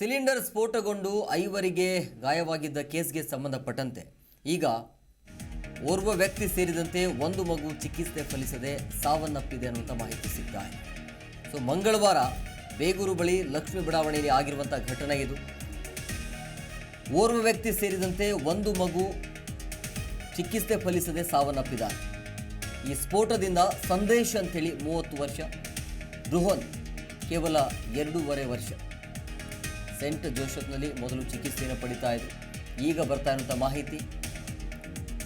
Cylinder ಸ್ಫೋಟಗೊಂಡು ಐವರಿಗೆ ಗಾಯವಾಗಿದ್ದ ಕೇಸ್ಗೆ ಸಂಬಂಧಪಟ್ಟಂತೆ. ಈಗ ಓರ್ವ ವ್ಯಕ್ತಿ ಸೇರಿದಂತೆ ಒಂದು ಮಗು ಚಿಕಿತ್ಸೆ ಫಲಿಸದೆ ಸಾವನ್ನಪ್ಪಿದೆ ಅನ್ನುವಂಥ ಮಾಹಿತಿ ಸಿಗ್ತಾ ಇದೆ. ಸೊ, ಮಂಗಳವಾರ ಬೇಗೂರು ಬಳಿ ಲಕ್ಷ್ಮೀ ಬಡಾವಣೆಯಲ್ಲಿ ಆಗಿರುವಂಥ ಘಟನೆ ಇದು. ಓರ್ವ ವ್ಯಕ್ತಿ ಸೇರಿದಂತೆ ಒಂದು ಮಗು ಚಿಕಿತ್ಸೆ ಫಲಿಸದೆ ಸಾವನ್ನಪ್ಪಿದ್ದಾರೆ. ಈ ಸ್ಫೋಟದಿಂದ ಸಂದೇಶ್ ಅಂತೇಳಿ ಮೂವತ್ತು ವರ್ಷ ಬೃಹನ್ ಕೇವಲ ಎರಡೂವರೆ ವರ್ಷ. ಸೆಂಟ್ ಜೋಸೆಫ್ನಲ್ಲಿ ಮೊದಲು ಚಿಕಿತ್ಸೆಯನ್ನು ಪಡಿತಾ ಇದ್ರು. ಈಗ ಬರ್ತಾ ಇರುವಂಥ ಮಾಹಿತಿ,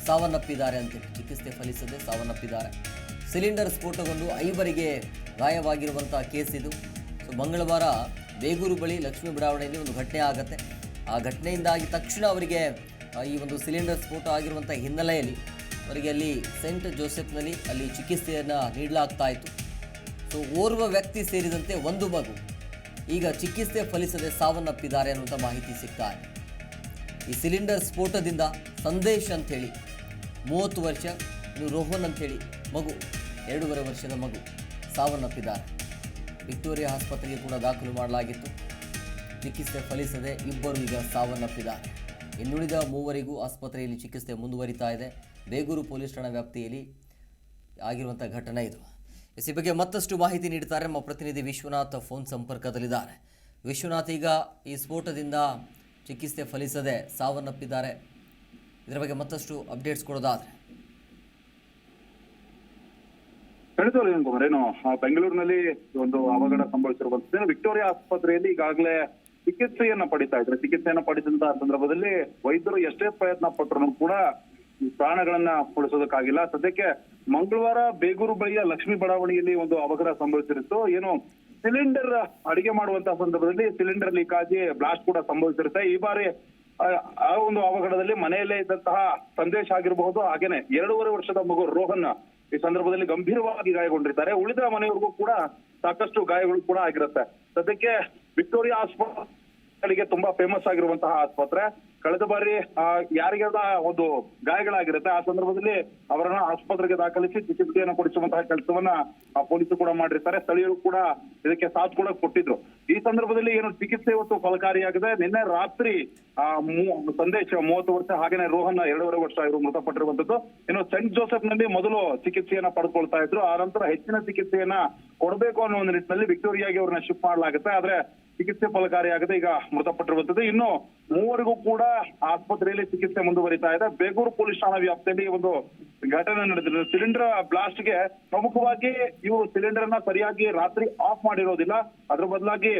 ಸಾವನ್ನಪ್ಪಿದ್ದಾರೆ ಅಂತೇಳಿ ಚಿಕಿತ್ಸೆ ಫಲಿಸದೆ ಸಾವನ್ನಪ್ಪಿದ್ದಾರೆ. ಸಿಲಿಂಡರ್ ಸ್ಫೋಟಗೊಂಡು ಐವರಿಗೆ ಗಾಯವಾಗಿರುವಂಥ ಕೇಸ್ ಇದು. ಸೊ, ಮಂಗಳವಾರ ಬೇಗೂರು ಬಳಿ ಲಕ್ಷ್ಮೀ ಬಡಾವಣೆಯಲ್ಲಿ ಒಂದು ಘಟನೆ ಆಗುತ್ತೆ. ಆ ಘಟನೆಯಿಂದಾಗಿ ತಕ್ಷಣ ಅವರಿಗೆ ಈ ಒಂದು ಸಿಲಿಂಡರ್ ಸ್ಫೋಟ ಆಗಿರುವಂಥ ಹಿನ್ನೆಲೆಯಲ್ಲಿ ಅವರಿಗೆ ಅಲ್ಲಿ ಸೆಂಟ್ ಜೋಸೆಫ್ನಲ್ಲಿ ಅಲ್ಲಿ ಚಿಕಿತ್ಸೆಯನ್ನು ನೀಡಲಾಗ್ತಾ ಇತ್ತು. ಸೊ, ಓರ್ವ ವ್ಯಕ್ತಿ ಸೇರಿದಂತೆ ಒಂದು ಮಗು ಈಗ ಚಿಕಿತ್ಸೆ ಫಲಿಸದೆ ಸಾವನ್ನಪ್ಪಿದ್ದಾರೆ ಅನ್ನುವಂಥ ಮಾಹಿತಿ ಸಿಗ್ತಾ ಈ ಸಿಲಿಂಡರ್ ಸ್ಫೋಟದಿಂದ ಸಂದೇಶ್ ಅಂಥೇಳಿ, ಮೂವತ್ತು ವರ್ಷ, ಇನ್ನು ರೋಹನ್ ಅಂಥೇಳಿ ಮಗು, ಎರಡೂವರೆ ವರ್ಷದ ಮಗು ಸಾವನ್ನಪ್ಪಿದ್ದಾರೆ. ವಿಕ್ಟೋರಿಯಾ ಆಸ್ಪತ್ರೆಗೆ ಕೂಡ ದಾಖಲು ಮಾಡಲಾಗಿತ್ತು. ಚಿಕಿತ್ಸೆ ಫಲಿಸದೆ ಇಬ್ಬರು ಈಗ ಸಾವನ್ನಪ್ಪಿದ್ದಾರೆ. ಇನ್ನುಳಿದ ಮೂವರಿಗೂ ಆಸ್ಪತ್ರೆಯಲ್ಲಿ ಚಿಕಿತ್ಸೆ ಮುಂದುವರಿತಾ ಇದೆ. ಬೇಗೂರು ಪೊಲೀಸ್ ಠಾಣಾ ವ್ಯಾಪ್ತಿಯಲ್ಲಿ ಆಗಿರುವಂಥ ಘಟನೆ ಇದು. ಈ ಬಗ್ಗೆ ಮತ್ತಷ್ಟು ಮಾಹಿತಿ ನೀಡುತ್ತಾರೆ ನಮ್ಮ ಪ್ರತಿನಿಧಿ ವಿಶ್ವನಾಥ್ ಫೋನ್ ಸಂಪರ್ಕದಲ್ಲಿದ್ದಾರೆ. ವಿಶ್ವನಾಥ್ ಈಗ ಈ ಸ್ಫೋಟದಿಂದ ಚಿಕಿತ್ಸೆ ಫಲಿಸದೆ ಸಾವನ್ನಪ್ಪಿದ್ದಾರೆ. ಇದರ ಬಗ್ಗೆ ಮತ್ತಷ್ಟು ಅಪ್ಡೇಟ್ಸ್ ಕೊಡೋದಾದ್ರೆ. ಏನು ಬೆಂಗಳೂರಿನಲ್ಲಿ ಒಂದು ಅವಘಡ ಸಂಭವಿಸಿರುವಂತದ್ದು ವಿಕ್ಟೋರಿಯಾ ಆಸ್ಪತ್ರೆಯಲ್ಲಿ ಈಗಾಗಲೇ ಚಿಕಿತ್ಸೆಯನ್ನ ಪಡಿತಾ ಇದ್ರೆ ಚಿಕಿತ್ಸೆಯನ್ನ ಪಡೆದಂತಹ ಸಂದರ್ಭದಲ್ಲಿ ವೈದ್ಯರು ಎಷ್ಟೇ ಪ್ರಯತ್ನ ಪಟ್ಟರು ಕೂಡ ಪ್ರಾಣಗಳನ್ನ ಉಳಿಸೋದಕ್ಕಾಗಿಲ್ಲ. ಸದ್ಯಕ್ಕೆ ಮಂಗಳವಾರ ಬೇಗೂರು ಬಳಿಯ ಲಕ್ಷ್ಮೀ ಬಡಾವಣೆಯಲ್ಲಿ ಒಂದು ಅವಘಡ ಸಂಭವಿಸಿರುತ್ತೋ. ಏನು ಸಿಲಿಂಡರ್ ಅಡಿಗೆ ಮಾಡುವಂತಹ ಸಂದರ್ಭದಲ್ಲಿ ಸಿಲಿಂಡರ್ ಲೀಕ್ ಆಗಿ ಬ್ಲಾಸ್ಟ್ ಕೂಡ ಸಂಭವಿಸಿರುತ್ತೆ. ಈ ಬಾರಿ, ಆ ಒಂದು ಅವಘಡದಲ್ಲಿ ಮನೆಯಲ್ಲೇ ಇದ್ದಂತಹ ಸಂದೇಶ ಆಗಿರಬಹುದು. ಹಾಗೇನೆ ಎರಡೂವರೆ ವರ್ಷದ ಮಗು ರೋಹನ್ ಈ ಸಂದರ್ಭದಲ್ಲಿ ಗಂಭೀರವಾಗಿ ಗಾಯಗೊಂಡಿದ್ದಾರೆ. ಉಳಿದ ಮನೆಯವರಿಗೂ ಕೂಡ ಸಾಕಷ್ಟು ಗಾಯಗಳು ಕೂಡ ಆಗಿರುತ್ತೆ. ಸದ್ಯಕ್ಕೆ ವಿಕ್ಟೋರಿಯಾ ಆಸ್ಪತ್ರೆಗಳಿಗೆ ತುಂಬಾ ಫೇಮಸ್ ಆಗಿರುವಂತಹ ಆಸ್ಪತ್ರೆ. ಕಳೆದ ಬಾರಿ ಯಾರಿಗಾದ ಒಂದು ಗಾಯಗಳಾಗಿರುತ್ತೆ, ಆ ಸಂದರ್ಭದಲ್ಲಿ ಅವರನ್ನ ಆಸ್ಪತ್ರೆಗೆ ದಾಖಲಿಸಿ ಚಿಕಿತ್ಸೆಯನ್ನು ಕೊಡಿಸುವಂತಹ ಕೆಲಸವನ್ನ ಪೊಲೀಸರು ಕೂಡ ಮಾಡಿರ್ತಾರೆ. ಸ್ಥಳೀಯರು ಕೂಡ ಇದಕ್ಕೆ ಸಾಥ್ ಕೂಡ ಕೊಟ್ಟಿದ್ರು. ಈ ಸಂದರ್ಭದಲ್ಲಿ ಏನು ಚಿಕಿತ್ಸೆ ಇವತ್ತು ಫಲಕಾರಿಯಾಗಿದೆ. ನಿನ್ನೆ ರಾತ್ರಿ, ಆ ಸಂದೇಶ್ ಮೂವತ್ತು ವರ್ಷ ಹಾಗೇನೆ ರೋಹನ್ ಎರಡೂವರೆ ವರ್ಷ ಇವರು ಮೃತಪಟ್ಟಿರುವಂತದ್ದು. ಇನ್ನು ಸೆಂಟ್ ಜೋಸೆಫ್ನಲ್ಲಿ ಮೊದಲು ಚಿಕಿತ್ಸೆಯನ್ನ ಪಡ್ಕೊಳ್ತಾ ಇದ್ರು. ಆ ನಂತರ ಹೆಚ್ಚಿನ ಚಿಕಿತ್ಸೆಯನ್ನ ಕೊಡಬೇಕು ಅನ್ನೋ ಒಂದು ನಿಟ್ಟಿನಲ್ಲಿ ವಿಕ್ಟೋರಿಯಾಗೆ ಅವ್ರನ್ನ ಶಿಫ್ಟ್ ಮಾಡಲಾಗುತ್ತೆ. ಆದ್ರೆ ಚಿಕಿತ್ಸೆ ಫಲಕಾರಿಯಾಗದೆ ಈಗ ಮೃತಪಟ್ಟಿರುವಂತದ್ದು ಇನ್ನು ಮೂವರಿಗೂ ಕೂಡ ಆಸ್ಪತ್ರೆಯಲ್ಲಿ ಚಿಕಿತ್ಸೆ ಮುಂದುವರಿತಾ ಇದೆ. ಬೇಗೂರು ಪೊಲೀಸ್ ಠಾಣಾ ವ್ಯಾಪ್ತಿಯಲ್ಲಿ ಒಂದು ಘಟನೆ ನಡೆದಿದೆ. ಸಿಲಿಂಡರ್ ಬ್ಲಾಸ್ಟ್ಗೆ ಪ್ರಮುಖವಾಗಿ ಇವರು ಸಿಲಿಂಡರ್ ಅನ್ನ ಸರಿಯಾಗಿ ರಾತ್ರಿ ಆಫ್ ಮಾಡಿರೋದಿಲ್ಲ. ಅದ್ರ ಬದಲಾಗಿ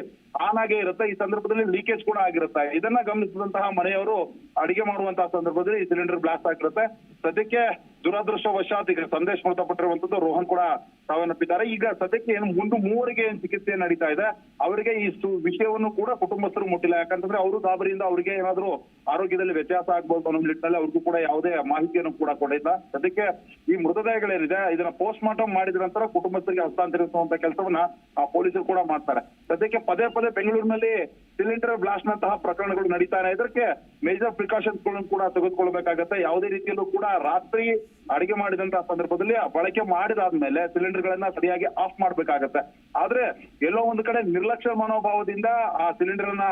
ಆನ್ ಆಗೇ ಇರುತ್ತೆ. ಈ ಸಂದರ್ಭದಲ್ಲಿ ಲೀಕೇಜ್ ಕೂಡ ಆಗಿರುತ್ತೆ. ಇದನ್ನ ಗಮನಿಸಿದಂತಹ ಮನೆಯವರು ಅಡಿಗೆ ಮಾಡುವಂತಹ ಸಂದರ್ಭದಲ್ಲಿ ಈ ಸಿಲಿಂಡರ್ ಬ್ಲಾಸ್ಟ್ ಆಗಿರುತ್ತೆ. ಸದ್ಯಕ್ಕೆ ದುರದೃಷ್ಟವಶಾತ್ ಈಗ ಸಂದೇಶ್ ಮೃತಪಟ್ಟಿರುವಂತದ್ದು ರೋಹನ್ ಕೂಡ ಸಾವನ್ನಪ್ಪಿದ್ದಾರೆ. ಈಗ ಸದ್ಯಕ್ಕೆ ಏನು ಮುಂದೆ ಮೂವರಿಗೆ ಏನು ಚಿಕಿತ್ಸೆ ನಡೀತಾ ಇದೆ, ಅವರಿಗೆ ಈ ವಿಷಯವನ್ನು ಕೂಡ ಕುಟುಂಬಸ್ಥರು ಮುಟ್ಟಿಲ್ಲ. ಯಾಕಂತಂದ್ರೆ ಅವರು ಗಾಬರಿಯಿಂದ ಅವರಿಗೆ ಏನಾದ್ರು ಆರೋಗ್ಯದಲ್ಲಿ ವ್ಯತ್ಯಾಸ ಆಗ್ಬೋದು ಅನ್ನೋ ನಿಟ್ಟಿನಲ್ಲಿ ಅವ್ರಿಗೂ ಕೂಡ ಯಾವುದೇ ಮಾಹಿತಿಯನ್ನು ಕೂಡ ಕೊಡಿಲ್ಲ ಸದ್ಯಕ್ಕೆ ಈ ಮೃತದೇಹಗಳೇನಿದೆ, ಇದನ್ನ ಪೋಸ್ಟ್ ಮಾರ್ಟಮ್ ಮಾಡಿದ ನಂತರ ಕುಟುಂಬಸ್ಥರಿಗೆ ಹಸ್ತಾಂತರಿಸುವಂತ ಕೆಲಸವನ್ನ ಆ ಪೊಲೀಸರು ಕೂಡ ಮಾಡ್ತಾರೆ. ಸದ್ಯಕ್ಕೆ ಪದೇ ಪದೇ ಬೆಂಗಳೂರಿನಲ್ಲಿ ಸಿಲಿಂಡರ್ ಬ್ಲಾಸ್ಟ್ ನಂತಹ ಪ್ರಕರಣಗಳು ನಡೀತಾನೆ ಇದಕ್ಕೆ ಮೇಜರ್ ಪ್ರಿಕಾಷನ್ಸ್ಗಳನ್ನು ಕೂಡ ತೆಗೆದುಕೊಳ್ಬೇಕಾಗತ್ತೆ. ಯಾವುದೇ ರೀತಿಯಲ್ಲೂ ಕೂಡ ರಾತ್ರಿ ಅಡಿಗೆ ಮಾಡಿದಂತಹ ಸಂದರ್ಭದಲ್ಲಿ ಬಳಕೆ ಮಾಡಿದಾದ್ಮೇಲೆ ಸಿಲಿಂಡರ್ ಗಳನ್ನ ಸರಿಯಾಗಿ ಆಫ್ ಮಾಡ್ಬೇಕಾಗತ್ತೆ. ಆದ್ರೆ ಎಲ್ಲೋ ಒಂದು ಕಡೆ ನಿರ್ಲಕ್ಷ್ಯ ಮನೋಭಾವದಿಂದ ಆ ಸಿಲಿಂಡರ್ ಅನ್ನ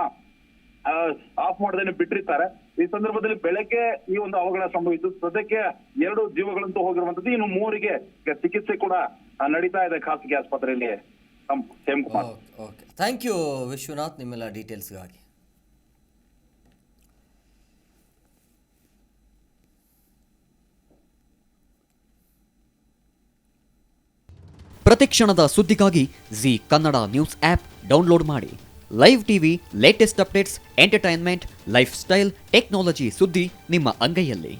ಆಫ್ ಮಾಡದೇನೆ ಬಿಟ್ಟಿರ್ತಾರೆ. ಈ ಸಂದರ್ಭದಲ್ಲಿ ಬೆಳಗ್ಗೆ ಈ ಒಂದು ಅವಘಡ ಸಂಭವಿಸಿತು ಸದ್ಯಕ್ಕೆ ಎರಡು ಜೀವಗಳಂತೂ ಹೋಗಿರುವಂತದ್ದು ಇನ್ನು ಮೂವರಿಗೆ ಚಿಕಿತ್ಸೆ ಕೂಡ ನಡೀತಾ ಇದೆ ಖಾಸಗಿ ಆಸ್ಪತ್ರೆಯಲ್ಲಿ. Okay okay. Thank you Vishwanath ನಿಮ್ಮೆಲ್ಲ ಡೀಟೇಲ್ಸ್ಗಾಗಿ. ಪ್ರತಿಕ್ಷಣದ ಸುದ್ದಿಗಾಗಿ Zee Kannada news app download ಮಾಡಿ. Live TV latest updates entertainment lifestyle technology ಸುದ್ದಿ ನಿಮ್ಮ ಅಂಗೈಯಲ್ಲಿ.